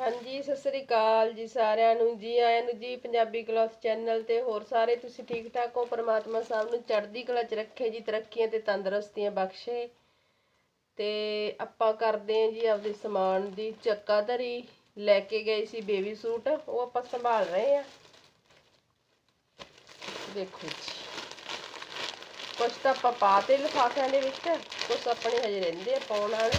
ਹਾਂਜੀ, ਸਤਿ ਸ੍ਰੀ ਅਕਾਲ ਜੀ ਸਾਰਿਆਂ ਨੂੰ। ਜੀ ਆਇਆਂ ਨੂੰ ਜੀ, ਪੰਜਾਬੀ ਕਲਾਸ ਚੈਨਲ ਤੇ ਹੋਰ ਸਾਰੇ ਤੁਸੀਂ ਠੀਕ ਠਾਕ ਹੋ? ਪ੍ਰਮਾਤਮਾ ਸਾਹਿਬ ਨੂੰ ਚੜ੍ਹਦੀ ਕਲਾ 'ਚ ਰੱਖੇ ਜੀ, ਤਰੱਕੀਆਂ ਤੇ ਤੰਦਰੁਸਤੀਆਂ ਬਖਸ਼ੇ। ਤੇ ਆਪਾਂ ਕਰਦੇ ਹਾਂ ਜੀ ਆਪਦੇ ਸਮਾਨ ਦੀ ਚੱਕਾਧਰੀ। ਲੈ ਕੇ ਗਏ ਸੀ ਬੇਬੀ ਸੂਟ, ਉਹ ਆਪਾਂ ਸੰਭਾਲ ਰਹੇ ਆ ਦੇਖੋ ਜੀ। ਕੁਛ ਤਾਂ ਆਪਾਂ ਪਾਤੇ ਲਿਫਾਫਿਆਂ ਦੇ ਵਿੱਚ, ਕੁਛ ਆਪਣੇ ਹਜੇ ਰਹਿੰਦੇ ਆ ਪਾਉਣ ਵਾਲੇ।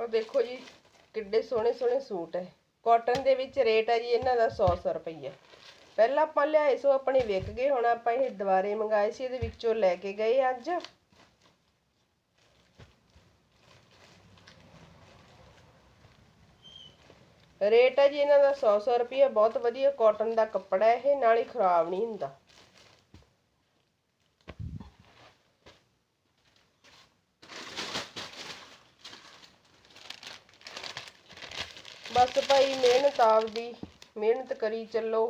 ਉਹ ਦੇਖੋ ਜੀ, ਕਿੱਡੇ ਸੋਹਣੇ ਸੋਹਣੇ ਸੂਟ ਹੈ ਕਾਟਨ ਦੇ ਵਿੱਚ ਰੇਟ ਹੈ ਜੀ, ਇਹਨਾਂ ਦਾ 100 100 ਰੁਪਈਆ। ਪਹਿਲਾਂ ਆਪਾਂ ਲਿਆਏ ਸੋ ਆਪਣੇ ਵਿਕ ਗਏ, ਹੁਣ ਆਪਾਂ ਇਹ ਦੁਬਾਰੇ ਮੰਗਾਏ ਸੀ, ਇਹਦੇ ਵਿੱਚੋਂ ਲੈ ਕੇ ਗਏ ਅੱਜ। ਰੇਟ ਹੈ ਜੀ, ਇਹਨਾਂ ਦਾ 100 100 ਰੁਪਈਆ। ਬਹੁਤ ਵਧੀਆ ਕਾਟਨ ਦਾ ਕੱਪੜਾ, ਇਹ ਨਾਲ ਹੀ ਖਰਾਬ ਨਹੀਂ ਹੁੰਦਾ। ਬਸ ਭਾਈ ਮਿਹਨਤ ਆਪਦੀ, ਮਿਹਨਤ ਕਰੀ ਚੱਲੋ।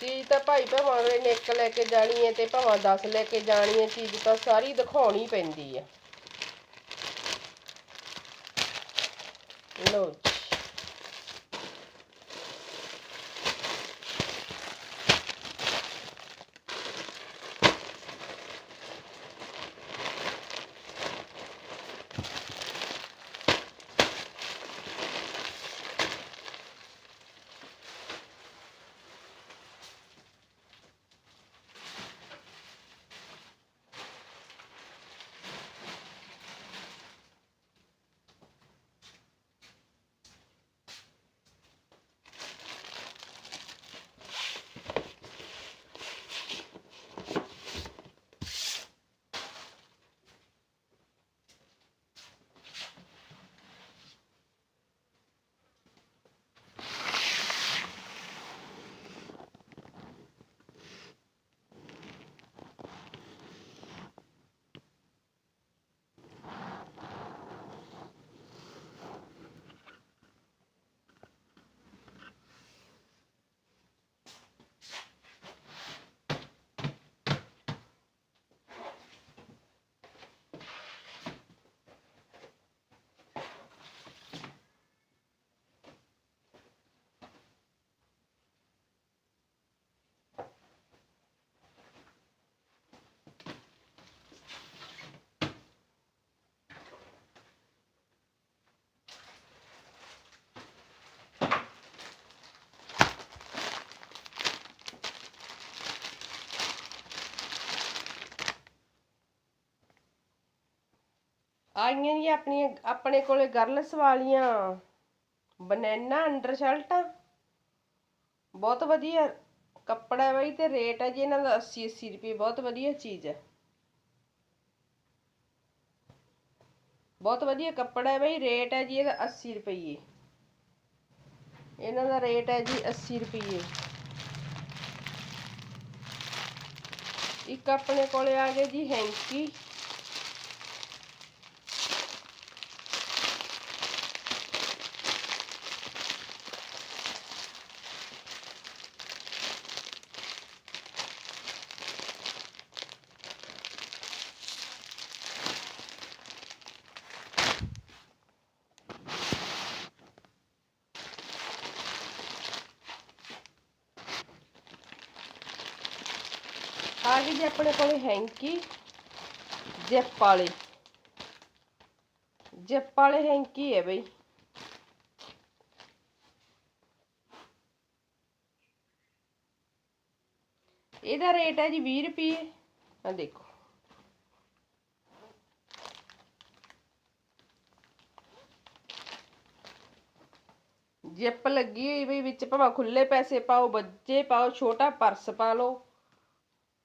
ਚੀਜ਼ ਤਾਂ ਭਾਈ ਭਾਵਾਂ ਨੇ ਇੱਕ ਲੈ ਕੇ ਜਾਣੀ ਹੈ ਤੇ ਭਾਵਾਂ 10 ਲੈ ਕੇ ਜਾਣੀ ਹੈ, ਚੀਜ਼ ਤਾਂ ਸਾਰੀ ਦਿਖਾਉਣੀ ਪੈਂਦੀ ਹੈ। ਲਓ ਆਈਆਂ ਜੀ ਆਪਣੀਆਂ, ਆਪਣੇ ਕੋਲੇ ਗਰਲਸ ਵਾਲੀਆਂ। ਬਨੈਨਾ ਅੰਡਰ ਸ਼ਰਟਾਂ ਬਹੁਤ ਵਧੀਆ ਕੱਪੜਾ ਹੈ ਬਈ ਤੇ ਰੇਟ ਹੈ ਜੀ ਇਹਨਾਂ ਦਾ 80 80 ਰੁਪਏ, ਬਹੁਤ ਵਧੀਆ ਚੀਜ਼ ਹੈ। ਬਹੁਤ ਵਧੀਆ ਕੱਪੜਾ ਹੈ ਬਈ ਰੇਟ ਹੈ ਜੀ ਇਹਦਾ 80 ਰੁਪਏ ਇਹਨਾਂ ਦਾ ਰੇਟ ਹੈ ਜੀ 80 ਰੁਪਏ ਇੱਕ ਆਪਣੇ ਕੋਲੇ ਆ ਗਏ ਜੀ ਹੈਂਕੀ ਆ ਗਈ ਜੀ ਆਪਣੇ ਕੋਲੇ ਹੈਂਕੀ ਜਿਪ ਵਾਲੇ ਜਿਪ ਵਾਲੇ ਹੈਂਕੀ ਹੈ ਬਈ ਇਹਦਾ ਰੇਟ ਹੈ ਜੀ 20 ਰੁਪਏ ਆ ਦੇਖੋ ਜਿੱਪ ਲੱਗੀ ਹੋਈ ਵੀ ਵਿੱਚ ਭਾਵੇਂ ਖੁੱਲੇ ਪੈਸੇ ਪਾਓ ਬੱਜੇ ਪਾਓ ਛੋਟਾ ਪਰਸ ਪਾ ਲਓ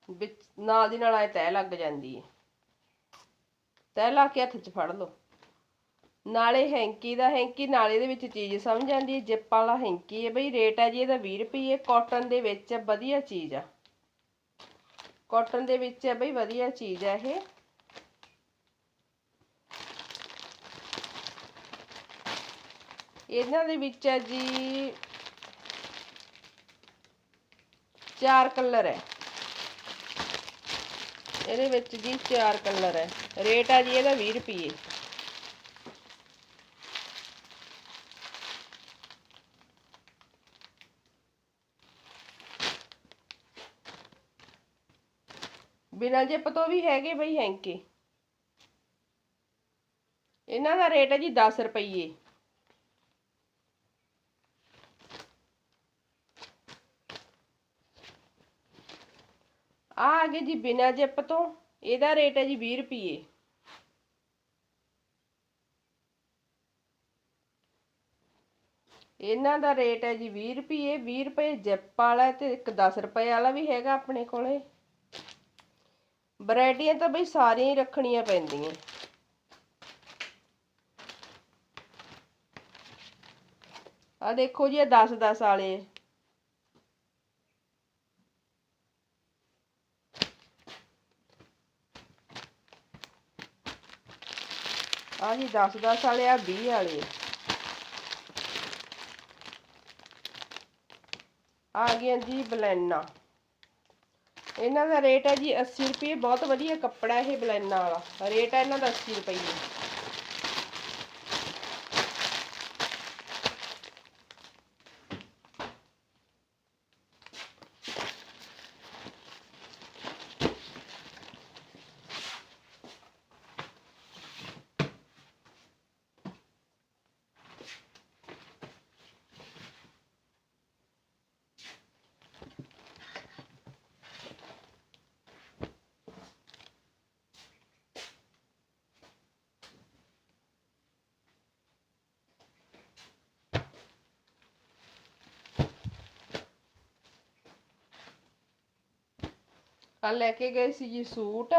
ਵਿੱਚ ਨਾਲ ਦੀ ਨਾਲ ਐ ਤਹਿ ਲੱਗ ਜਾਂਦੀ ਹੈ ਤਹਿ ਲਾ ਕੇ ਹੱਥ 'ਚ ਫੜ ਲਓ। ਨਾਲੇ ਹੈਂਕੀ ਦਾ, ਹੈਂਕੀ ਨਾਲੇ ਦੇ ਵਿੱਚ ਚੀਜ਼ ਸਮਝ ਆਉਂਦੀ ਹੈ ਜਿੱਪ ਵਾਲਾ ਹੈਂਕੀ ਹੈ ਬਈ, ਰੇਟ ਹੈ ਜੀ ਇਹਦਾ 20 ਰੁਪਏ ਕਾਟਨ ਦੇ ਵਿੱਚ ਵਧੀਆ ਚੀਜ਼ ਆ। ਕਾਟਨ ਦੇ ਵਿੱਚ ਹੈ ਬਈ ਵਧੀਆ ਚੀਜ਼ ਹੈ ਇਹ। ਇਹਨਾਂ ਦੇ ਵਿੱਚ ਹੈ ਜੀ ਚਾਰ ਕਲਰ ਹੈ। ਇਹਦੇ ਵਿੱਚ ਜੀ ਚਾਰ ਕਲਰ ਹੈ। ਰੇਟ ਹੈ ਜੀ ਇਹਦਾ 20 ਰੁਪਏ ਬਿਨਾਂ ਜਿੱਪ ਤੋਂ ਵੀ ਹੈਗੇ ਬਈ ਹੈਂਕੇ। ਇਹਨਾਂ ਦਾ ਰੇਟ ਹੈ ਜੀ 10 ਰੁਪਏ ਆ ਆ ਗਏ ਜੀ ਬਿਨਾਂ ਜਿਪ ਤੋਂ। ਇਹਦਾ ਰੇਟ ਹੈ ਜੀ 20 ਰੁਪਏ ਇਹਨਾਂ ਦਾ ਰੇਟ ਹੈ ਜੀ 20 ਰੁਪਏ 20 ਰੁਪਏ ਜਿਪ ਵਾਲਾ ਤੇ ਇੱਕ 10 ਰੁਪਏ ਵਾਲਾ ਵੀ ਹੈਗਾ ਆਪਣੇ ਕੋਲੇ। ਵੈਰਾਈਟੀਆਂ ਤਾਂ ਬਈ ਸਾਰੀਆਂ ਹੀ ਰੱਖਣੀਆਂ ਪੈਂਦੀਆਂ। ਆ ਦੇਖੋ ਜੀ, ਇਹ 10 10 ਵਾਲੇ। ਆ ਜੀ 10 10 ਵਾਲੇ ਆ 20 ਵਾਲੇ ਆ। ਗਿਆ ਜੀ ਬਲੈਨਾ। ਇਹਨਾਂ ਦਾ ਰੇਟ ਹੈ ਜੀ 80 ਰੁਪਏ ਬਹੁਤ ਵਧੀਆ ਕੱਪੜਾ ਇਹ ਬਲੈਨਾ ਵਾਲਾ। ਰੇਟ ਹੈ ਇਹਨਾਂ ਦਾ 80 ਰੁਪਏ ਕੱਲ ਲੈ ਕੇ ਗਏ ਸੀ ਜੀ ਸੂਟ।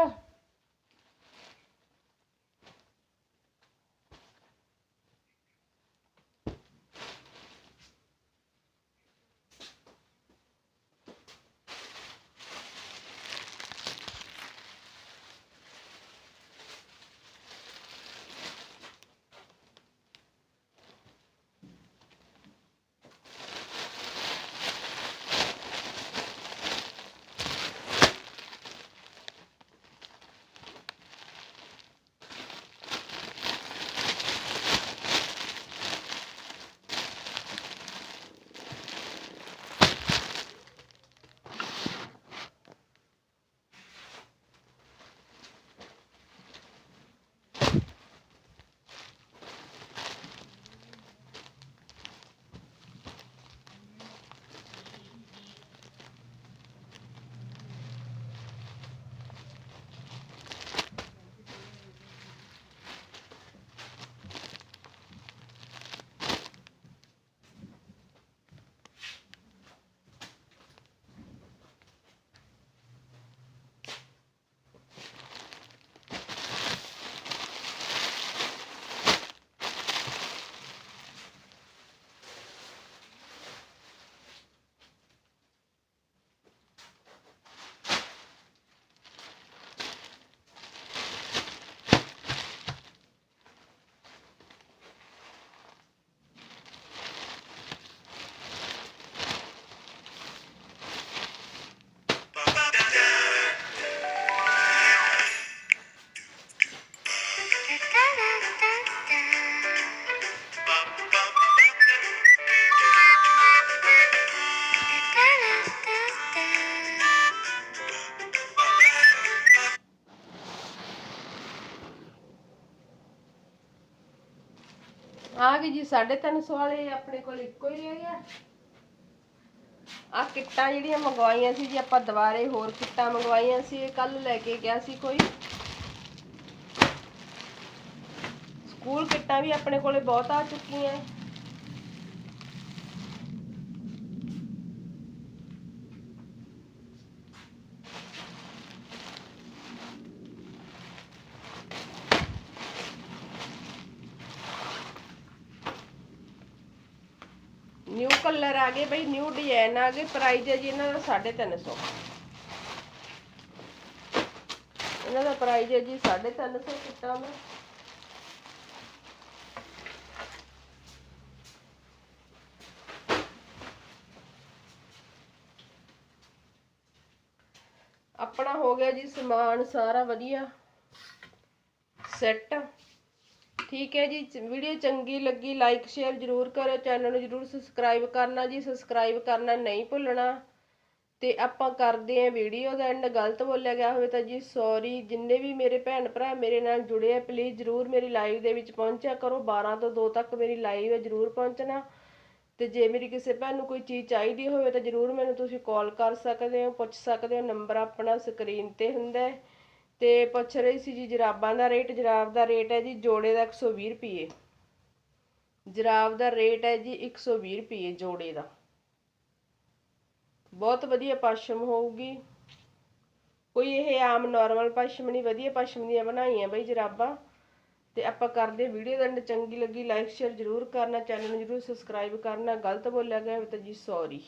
350 ਵਾਲੇ ਆਪਣੇ ਕੋਲ ਇੱਕੋ ਹੀ ਰਹਿ ਗਿਆ ਆ ਕਿੱਟਾਂ ਜਿਹੜੀਆਂ ਮੰਗਵਾਈਆਂ ਸੀ ਜੀ, ਆਪਾਂ ਦੁਬਾਰੇ ਹੋਰ ਕਿੱਟਾਂ ਮੰਗਵਾਈਆਂ ਸੀ, ਇਹ ਕੱਲ ਲੈ ਕੇ ਗਿਆ ਸੀ ਕੋਈ। ਸਕੂਲ ਕਿੱਟਾਂ ਵੀ ਆਪਣੇ ਕੋਲੇ ਬਹੁਤ ਆ ਚੁੱਕੀਆਂ। ਨਿਊ ਕਲਰ ਆ ਗਏ ਬਈ ਨਿਊ ਡਿਜ਼ਾਈਨ ਆ ਗਏ ਪ੍ਰਾਈਸ ਹੈ ਜੀ ਇਹਨਾਂ ਦਾ 350 ਇਹਨਾਂ ਦਾ ਪ੍ਰਾਈਸ ਹੈ ਜੀ 350 ਕਿੱਟਾਂ ਦਾ। ਆਪਣਾ ਹੋ ਗਿਆ ਜੀ ਸਮਾਨ ਸਾਰਾ ਵਧੀਆ। ਸੈੱਟ ਠੀਕ ਹੈ ਜੀ ਵੀਡੀਓ ਚੰਗੀ ਲੱਗੀ ਲਾਈਕ ਸ਼ੇਅਰ ਜਰੂਰ ਕਰਿਓ ਚੈਨਲ ਨੂੰ ਜਰੂਰ ਸਬਸਕ੍ਰਾਈਬ ਕਰਨਾ ਜੀ ਸਬਸਕ੍ਰਾਈਬ ਕਰਨਾ ਨਹੀਂ ਭੁੱਲਣਾ। ਤੇ ਆਪਾਂ ਕਰਦੇ ਆਂ ਵੀਡੀਓ ਦਾ ਐਂਡ ਗਲਤ ਬੋਲਿਆ ਗਿਆ ਹੋਵੇ ਤਾਂ ਜੀ ਸੌਰੀ ਜਿੰਨੇ ਵੀ ਮੇਰੇ ਭੈਣ ਭਰਾ ਮੇਰੇ ਨਾਲ ਜੁੜੇ ਆ ਪਲੀਜ਼ ਜਰੂਰ ਮੇਰੀ ਲਾਈਵ ਦੇ ਵਿੱਚ ਪਹੁੰਚਿਆ ਕਰੋ 12 ਤੋਂ 2 ਤੱਕ ਮੇਰੀ ਲਾਈਵ ਹੈ, ਜਰੂਰ ਪਹੁੰਚਣਾ। ਤੇ ਜੇ ਮੇਰੀ ਕਿਸੇ ਭੈਣ ਨੂੰ ਕੋਈ ਚੀਜ਼ ਚਾਹੀਦੀ ਹੋਵੇ ਤਾਂ ਜਰੂਰ ਮੈਨੂੰ ਤੁਸੀਂ ਕਾਲ ਕਰ ਸਕਦੇ ਹੋ, ਪੁੱਛ ਸਕਦੇ ਹੋ, ਨੰਬਰ ਆਪਣਾ ਸਕਰੀਨ ਤੇ ਹੁੰਦਾ ਹੈ। ਤੇ ਪੁੱਛ ਰਹੀ ਸੀ ਜੀ, ਜਰਾਬਾਂ ਦਾ ਰੇਟ, ਜਰਾਬ ਦਾ ਰੇਟ ਹੈ ਜੀ, ਜੋੜੇ ਦਾ 120 ਰੁਪਏ ਜਰਾਬ ਦਾ ਰੇਟ ਹੈ ਜੀ 120 ਰੁਪਏ ਜੋੜੇ ਦਾ। ਬਹੁਤ ਵਧੀਆ ਪਸ਼ਮ ਹੋਊਗੀ। ਕੋਈ ਇਹ ਆਮ ਨਾਰਮਲ ਪਸ਼ਮ ਨਹੀਂ, ਵਧੀਆ ਪਸ਼ਮ ਦੀਆਂ ਬਣਾਈਆਂ ਬਈ ਜਰਾਬਾਂ। ਤੇ ਆਪਾਂ ਕਰਦੇ ਵੀਡੀਓ ਦਾ ਚੰਗੀ ਲੱਗੀ ਲਾਈਕ ਸ਼ੇਅਰ ਜਰੂਰ ਕਰਨਾ ਚੈਨਲ ਨੂੰ ਜਰੂਰ ਸਬਸਕ੍ਰਾਈਬ ਕਰਨਾ। ਗਲਤ ਬੋਲਿਆ ਗਿਆ ਤਾਂ ਜੀ ਸੌਰੀ